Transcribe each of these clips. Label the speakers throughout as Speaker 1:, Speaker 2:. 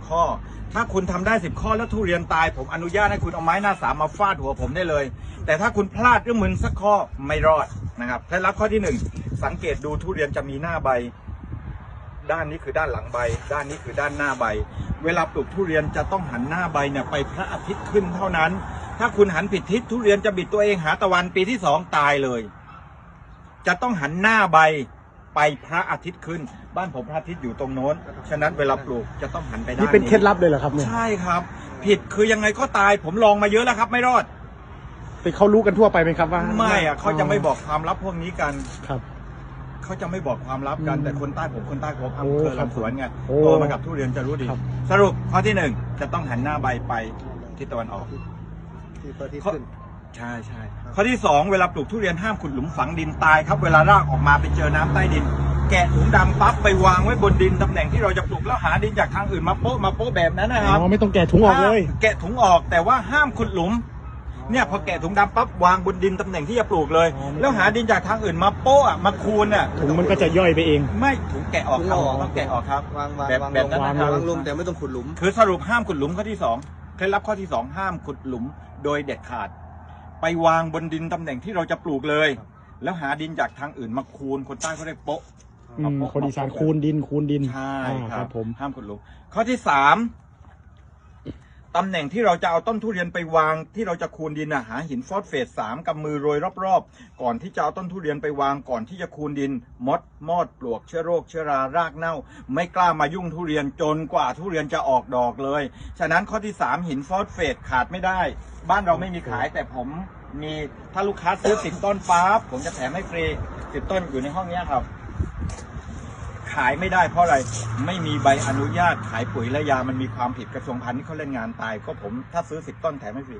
Speaker 1: 10 ข้อ ถ้าคุณทำได้ 10 ข้อแล้วทุเรียนตาย ผมอนุญาตให้คุณเอาไม้หน้าสามมาฟาดหัวผมได้เลย แต่ถ้าคุณพลาดหรือมึนสักข้อไม่รอดนะครับเคล็ดลับข้อที่หนึ่งสังเกตดูทุเรียนจะมีหน้าใบ ด้านนี้คือด้านหลังใบ ด้านนี้คือด้านหน้าใบ เวลาปลูกทุเรียนจะต้องหันหน้าใบเนี่ยไปพระอาทิตย์ขึ้นเท่านั้น ถ้าคุณหันผิดทิศทุเรียนจะบิดตัวเองหาตะวันปีที่สองตายเลย จะต้องหันหน้าใบ ไปพระอาทิตย์ขึ้น บ้านผมพระอาทิตย์อยู่ตรงโน้น ฉะนั้นเวลาปลูกจะต้องหันไปด้าน
Speaker 2: นี่เป็นเคล็ดลับเลยเหรอครับเนี่ย
Speaker 1: ใช่ครับ ผิดคือยังไงก็ตายผมลองมาเยอะแล้วครับ ไม่รอด
Speaker 2: เป็นเขารู้กันทั่วไปไหมครับว่า
Speaker 1: ไม่อะเขาจะไม่บอกความลับพวกนี้กัน
Speaker 2: ครับ
Speaker 1: เขาจะไม่บอกความลับกัน
Speaker 2: อืม
Speaker 1: แต่คนใต้ผมคนใต้ผม
Speaker 2: โอ้
Speaker 1: อำเภอ
Speaker 2: ครับ
Speaker 1: ลำสวนไง
Speaker 2: โอ้
Speaker 1: โตมากับทุเรียนจะรู้ดี
Speaker 2: ครับ
Speaker 1: สรุปข้อที่หนึ่งจะต้องหันหน้าใบไปทิศตะวันออก
Speaker 3: ที่ประเทศ
Speaker 1: ข้อ
Speaker 3: ขึ้น
Speaker 1: ใช่ใช่ข้อที่สองเวลาปลูกทุเรียนห้ามขุดหลุมฝังดินตายครับ เวลารากออกมาไปเจอน้ำใต้ดิน แกะถุงดำปั๊บไปวางไว้บนดินตำแหน่งที่เราจะปลูกแล้วหาดินจากทางอื่นมาโป๊ะมาโป๊ะแบบนั้นนะครับ
Speaker 2: อ๋อไม่ต้องแกะถุงออกเลย
Speaker 1: แกะถุงออกแต่ว่าห้ามขุดหลุม เนี่ยพอแกะถุงดำปั๊บวางบนดินตำแหน่งที่จะปลูกเลย
Speaker 2: อ๋อไม่
Speaker 1: แล้วหาดินจากทางอื่นมาโป๊ะอะมาคูนอะ
Speaker 2: ถุงมันก็จะย่อยไปเอง
Speaker 1: ไม่ถุงแกะออกครับต้องแกะออกครับ
Speaker 3: วางวาง
Speaker 1: แบบ
Speaker 3: วาง
Speaker 1: แบบ
Speaker 3: ลง
Speaker 1: นั้นนะครับ
Speaker 3: วางลงแต่ไม่ต้องขุดหลุม
Speaker 1: คือสรุปห้ามขุดหลุมข้อที่สองเคล็ดลับข้อที่สองห้ามขุดหลุมโดยเด็ดขาด ไปวางบนดินตำแหน่งที่เราจะปลูกเลย แล้วหาดินจากทางอื่นมาคูนคนใต้เขาเรียกโป๊ะ
Speaker 2: อืมคนอีสานคูณดินคูณดิน
Speaker 1: ใช่
Speaker 2: อ่า
Speaker 1: ค
Speaker 2: ค
Speaker 1: รั
Speaker 2: รั
Speaker 1: บบ
Speaker 2: ผม
Speaker 1: ห้ามขุดหลุมข้อที่สาม ตำแหน่งที่เราจะเอาต้นทุเรียนไปวางที่เราจะคูนดินนะหาหินฟอสเฟตสามกับมือโรยรอบๆ ก่อนที่จะเอาต้นทุเรียนไปวางก่อนที่จะคูนดิน มด มอดปลวกเชื้อโรคเชื้อรารากเน่า ไม่กล้ามายุ่งทุเรียนจนกว่าทุเรียนจะออกดอกเลย ฉะนั้นข้อที่สามหินฟอสเฟตขาดไม่ได้ บ้านเราไม่มีขายแต่ผมมีถ้าลูกค้าซื้อสิบต้นปั๊บผมจะแถมให้ฟรีสิบต้นอยู่ในห้องนี้ครับ ขายไม่ได้เพราะอะไรไม่มีใบอนุญาตขายปุ๋ยและยามันมีความผิดกระทรวงพาณิชย์เขาเล่นงานตายก็ผมถ้าซื้อสิบต้นแถมให้ฟรี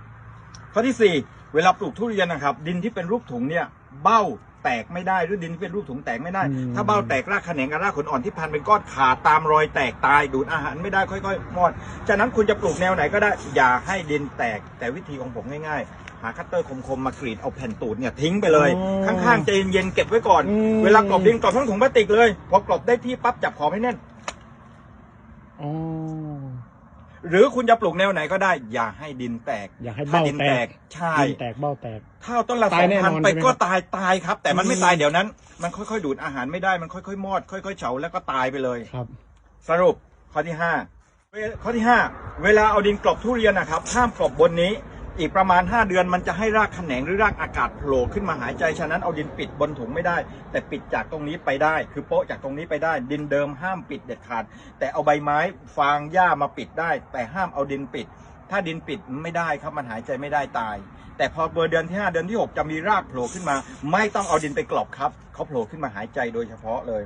Speaker 1: ข้อที่สี่เวลาปลูกทุเรียนนะครับ ดินที่เป็นรูปถุงเนี่ยเบ้า แตกไม่ได้หรือดินที่เป็นรูปถุงแตกไม่ได้
Speaker 2: อืม
Speaker 1: ถ้าเบ้าแตกรากแขนงกับรากขนอ่อนที่พันเป็นก้อนขาดตามรอยแตกตายดูดอาหารไม่ได้ค่อยๆมอดฉะนั้นคุณจะปลูกแนวไหนก็ได้ อย่าให้ดินแตกแต่วิธีของผมง่ายๆ หาคัตเตอร์คมๆมากรีดเอาแผ่นตูดเนี่ยทิ้งไปเลย
Speaker 2: อ๋อ
Speaker 1: ข้างๆใจเย็นๆเก็บไว้ก่อน
Speaker 2: อืม
Speaker 1: เวลากรอบดินกรอบทั้งถุงพลาสติกเลยพอกรอบได้ที่ปั๊บจับขอบให้แน่น
Speaker 2: อ๋อ
Speaker 1: หรือคุณจะปลูกแนวไหนก็ได้ อย่าให้ดินแตก
Speaker 2: อย่าให้
Speaker 1: ถ้า
Speaker 2: เบ้า
Speaker 1: ดิน
Speaker 2: แต
Speaker 1: แต
Speaker 2: ก
Speaker 1: กใช่
Speaker 2: ดินแตกเบ้าแตก
Speaker 1: ถ้าเอาต้นละส
Speaker 2: ตา
Speaker 1: อยง
Speaker 2: แน่น
Speaker 1: พั
Speaker 2: อน
Speaker 1: นไป
Speaker 2: ใช่ไหม
Speaker 1: ก็
Speaker 2: ครับ
Speaker 1: ตายตายครับ แต่มันไม่
Speaker 2: อืม
Speaker 1: ตายเดี๋ยวนั้น มันค่อยๆ ดูดอาหารไม่ได้มันค่อยๆมอด ค่อยๆเฉาแล้วก็ตายไปเลย
Speaker 2: ครับ
Speaker 1: สรุปข้อที่ห้าเวข้อที่ห้าเวลาเอาดินกลบทุเรียนนะครับห้ามกลบบนนี้ อีกประมาณ 5 เดือนมันจะให้รากแขนงหรือรากอากาศโผล่ขึ้นมาหายใจ ฉะนั้นเอาดินปิดบนถุงไม่ได้ แต่ปิดจากตรงนี้ไปได้ คือโปะจากตรงนี้ไปได้ ดินเดิมห้ามปิดเด็ดขาด แต่เอาใบไม้ฟางหญ้ามาปิดได้ แต่ห้ามเอาดินปิด ถ้าดินปิดไม่ได้ครับมันหายใจไม่ได้ตาย แต่พอเบอร์เดือนที่ 5 เดือนที่ 6 จะมีรากโผล่ขึ้นมา ไม่ต้องเอาดินไปกลบครับเขาโผล่ขึ้นมาหายใจโดยเฉพาะเลย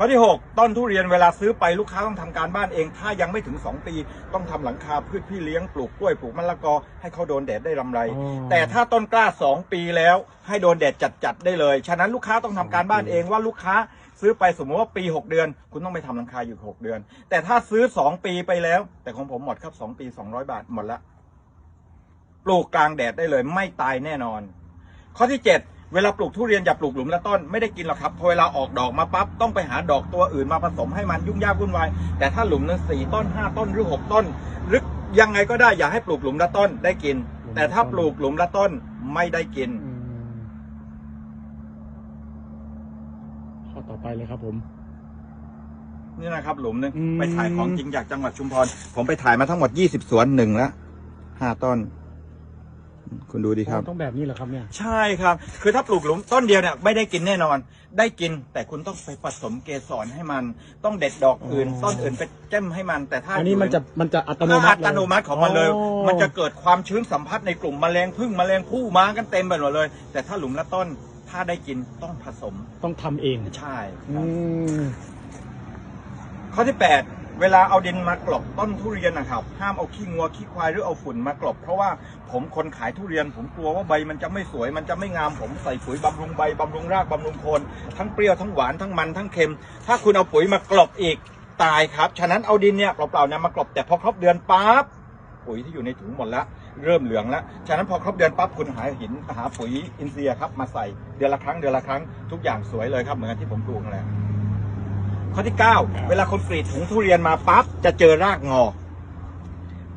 Speaker 1: ข้อที่ 6 ต้นทุเรียนเวลาซื้อไปลูกค้าต้องทำการบ้านเอง ถ้ายังไม่ถึง 2 ปี ต้องทำหลังคาพืชพี่เลี้ยงปลูกกล้วยปลูกมะละกอ ให้เขาโดนแดดได้ลำไร
Speaker 2: อ๋อ
Speaker 1: แต่ถ้าต้นกล้า 2 ปีแล้ว ให้โดนแดดจัดๆได้เลย ฉะนั้นลูกค้าต้องทำการบ้านเองว่าลูกค้าซื้อไปสมมติว่าปี 6 เดือน คุณต้องไปทำหลังคาอยู่ 6 เดือน แต่ถ้าซื้อ 2 ปีไปแล้ว แต่ของผมหมดครับ 2 ปี 200 บาทหมดละปลูกกลางแดดได้เลยไม่ตายแน่นอน ข้อที่ 7 เวลาปลูกทุเรียนอย่าปลูกหลุมละต้นไม่ได้กินหรอกครับพอเวลาออกดอกมาปั๊บต้องไปหาดอกตัวอื่นมาผสมให้มันยุ่งยากวุ่นวายแต่ถ้าหลุมนั้นสี่ต้นห้าต้นหรือหกต้น หรือยังไงก็ได้อย่าให้ปลูกหลุมละต้นได้กิน แต่ถ้าปลูกหลุมละต้นไม่ได้กิน
Speaker 2: อืมข้อต่อไปเลยครับผม
Speaker 1: นี่นะครับหลุมหนึง
Speaker 2: อืม
Speaker 1: ไปถ่ายของจริงจากจังหวัดชุมพร ผมไปถ่ายมาทั้งหมด 20 สวนหนึ่งละห้าต้น คุณดูดีครับ
Speaker 2: ต้องแบบนี้เหรอครับเนี่ย
Speaker 1: ใช่ครับ คือถ้าปลูกหลุมต้นเดียวเนี่ยไม่ได้กินแน่นอน ได้กินแต่คุณต้องไปผสมเกสรให้มัน ต้องเด็ดดอกอื่น
Speaker 2: อ๋อ
Speaker 1: ต้นอื่นไปแจ้มให้มันแต่ถ้า
Speaker 2: อันนี้มันจะมันจะอัตโน
Speaker 1: ถ้า
Speaker 2: มั
Speaker 1: อั
Speaker 2: ติ
Speaker 1: ตโนมัติของมันเลย
Speaker 2: อ๋อ
Speaker 1: มันจะเกิดความชื้นสัมผัสในกลุ่มแมลงพึ่งแมลงผู้มากันเต็มไปหมดเลย แต่ถ้าหลุมละต้นถ้าได้กินต้องผสม
Speaker 2: ต้องทำเอง
Speaker 1: ใช่ค
Speaker 2: อื
Speaker 1: รับ
Speaker 2: ม
Speaker 1: ข้อที่8 เวลาเอาดินมากลบต้นทุเรียนนะครับ ห้ามเอาขี้งัวขี้ควายหรือเอาฝุ่นมากลบ เพราะว่าผมคนขายทุเรียน ผมกลัวว่าใบมันจะไม่สวยมันจะไม่งามผมใส่ปุ๋ยบำรุงใบบำรุงรากบำรุงโคนทั้งเปรี้ยวทั้งหวานทั้งมันทั้งเค็ม ถ้าคุณเอาปุ๋ยมากลบอีกตายครับ ฉะนั้นเอาดินเนี่ยเปล่าๆเนี่ยมากลบแต่พอครบเดือนปั๊บปุ๋ยที่อยู่ในถุงหมดล้วเริ่มเหลืองแล้ว ฉะนั้นพอครบเดือนปั๊บคุณหาหินหาปุ๋ยอินทรียครับมาใส่เดือนละครั้งเดือนละครั้งทุกอย่างสวยเลยครับเหมือนที่ผมปลูกนั่นแหละ ข้อที่ 9 เวลาคนกรีดถุงทุเรียนมาปั๊บจะเจอรากงอ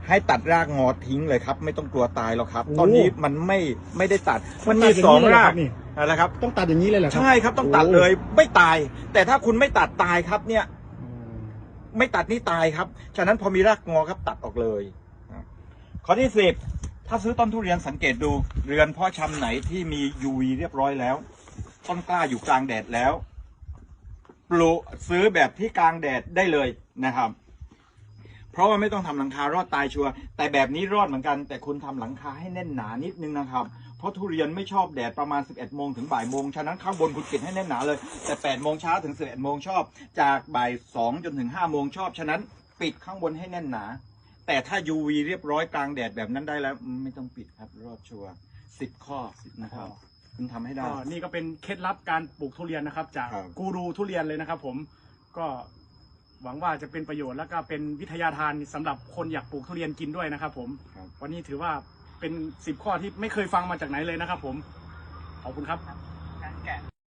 Speaker 1: ให้ตัดรากงอทิ้งเลยครับ ไม่ต้องกลัวตายหรอกครับ
Speaker 2: โอ้
Speaker 1: ตอนนี้มันไม่ไม่ได้ตัด มันมี
Speaker 2: ตัดย่า
Speaker 1: สอง
Speaker 2: นี้เลยเห
Speaker 1: ราก
Speaker 2: คบนี่
Speaker 1: อะไรครับ
Speaker 2: ต้องตัดอย่างนี้เลยเหรอครับ
Speaker 1: ใช่ครับต้องตัดเลยไม่ตาย แต่ถ้าคุณไม่ตัดตายครับเนี่ย
Speaker 2: อืม
Speaker 1: ไม่ตัดนี่ตายครับ ฉะนั้นพอมีรากงอครับตัดออกเลยครับข้อที่สิบถ้าซื้อต้นทุเรียนสังเกตดู เรือนเพ่อชำไหนที่มี UV เรียบร้อยแล้ว ต้นกล้าอยู่กลางแดดแล้ว ปลูกซื้อแบบที่กลางแดดได้เลยนะครับ เพราะว่าไม่ต้องทำหลังคารอดตายชัวร์แต่แบบนี้รอดเหมือนกัน แต่คุณทำหลังคาให้แน่นหนานิดนึงนะครับ เพราะทุเรียนไม่ชอบแดดประมาณ 11โมงถึงบ่ายโมงฉะนั้นข้างบนคุณปิดให้แน่นหนาเลย แต่8โมงเช้าถึง11โมงชอบ จากบ่าย2จนถึง5โมงชอบฉะนั้นปิดข้างบนให้แน่นหนา แต่ถ้า UV เรียบร้อยกลางแดดแบบนั้นได้แล้ว ไม่ต้องปิดครับรอดชัวร์สิบข้อนะครับ คุณทำให้ได้
Speaker 2: ก็นี่ก็เป็นเคล็ดลับการปลูกทุเรียนนะครับ จาก
Speaker 1: ครับ
Speaker 2: กูรูทุเรียนเลยนะครับ ผมก็หวังว่าจะเป็นประโยชน์แล้วก็เป็นวิทยาทานสำหรับคนอยากปลูกทุเรียนกินด้วยนะครับ ผม
Speaker 1: ครับ
Speaker 2: วันนี้ถือว่าเป็นสิบข้อที่ไม่เคยฟังมาจากไหนเลยนะครับ ผมขอบคุณครับ